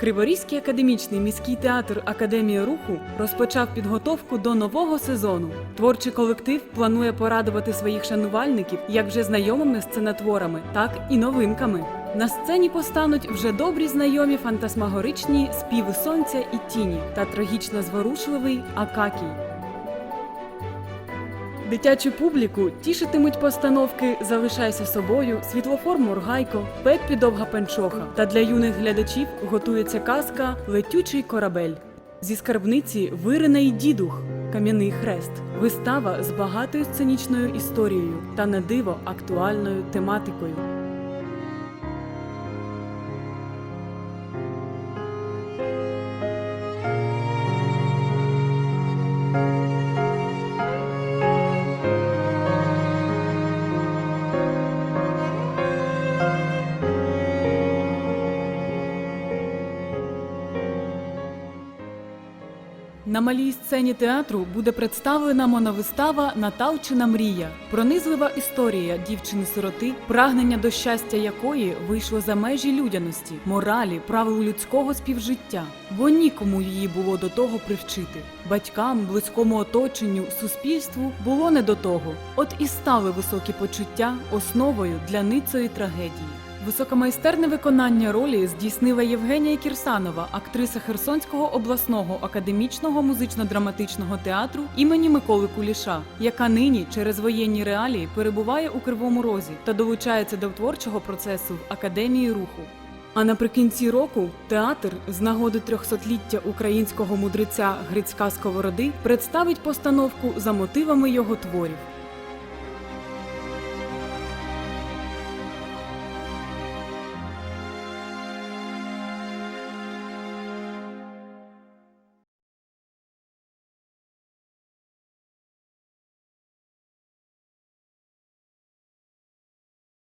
Криворізький академічний міський театр Академія руху розпочав підготовку до нового сезону. Творчий колектив планує порадувати своїх шанувальників як вже знайомими сценотворами, так і новинками. На сцені постануть вже добрі знайомі фантасмагоричні співи сонця і тіні та трагічно зворушливий Акакій. Дитячу публіку тішитимуть постановки Залишайся собою, Світлофор Моргайко, Пеппі Довга Пенчоха. Та для юних глядачів готується казка Летючий корабель. Зі скарбниці вириний дідух, Кам'яний хрест. Вистава з багатою сценічною історією та на диво актуальною тематикою. На малій сцені театру буде представлена моновистава Наталчина мрія, пронизлива історія дівчини-сироти, прагнення до щастя якої вийшло за межі людяності, моралі, правил людського співжиття, бо нікому її було до того привчити. Батькам, близькому оточенню, суспільству було не до того. От і стали високі почуття основою для ницої трагедії. Високомайстерне виконання ролі здійснила Євгенія Кірсанова, актриса Херсонського обласного академічного музично-драматичного театру імені Миколи Куліша, яка нині через воєнні реалії перебуває у Кривому Розі та долучається до творчого процесу в Академії руху. А наприкінці року театр з нагоди трьохсотліття українського мудреця Грицька Сковороди представить постановку за мотивами його творів.